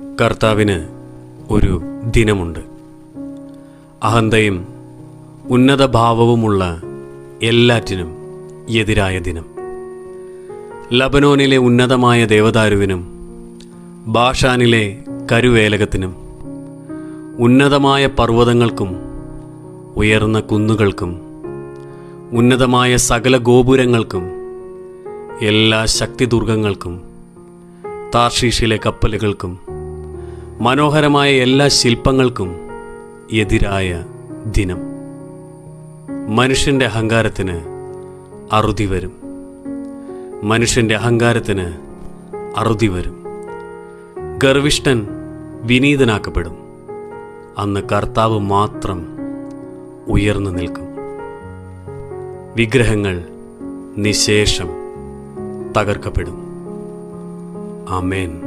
കർത്താവിന് ഒരു ദിനമുണ്ട്. അഹന്തയും ഉന്നത ഭാവവുമുള്ള എല്ലാറ്റിനും എതിരായ ദിനം. ലബനോനിലെ ഉന്നതമായ ദേവദാരുവിനും ബാഷാനിലെ കരുവേലകത്തിനും ഉന്നതമായ പർവതങ്ങൾക്കും ഉയർന്ന കുന്നുകൾക്കും ഉന്നതമായ സകല ഗോപുരങ്ങൾക്കും എല്ലാ ശക്തിദുർഗങ്ങൾക്കും താർഷീഷിലെ കപ്പലുകൾക്കും മനോഹരമായ എല്ലാ ശില്പങ്ങൾക്കും എതിരായ ദിനം. മനുഷ്യന്റെ അഹങ്കാരത്തിന് അറുതി വരും. മനുഷ്യന്റെ അഹങ്കാരത്തിന് അറുതി വരും. ഗർവിഷ്ഠൻ വിനീതനാക്കപ്പെടും. അന്ന് കർത്താവ് മാത്രം ഉയർന്നു നിൽക്കും. വിഗ്രഹങ്ങൾ നിശേഷം തകർക്കപ്പെടും. ആമേൻ.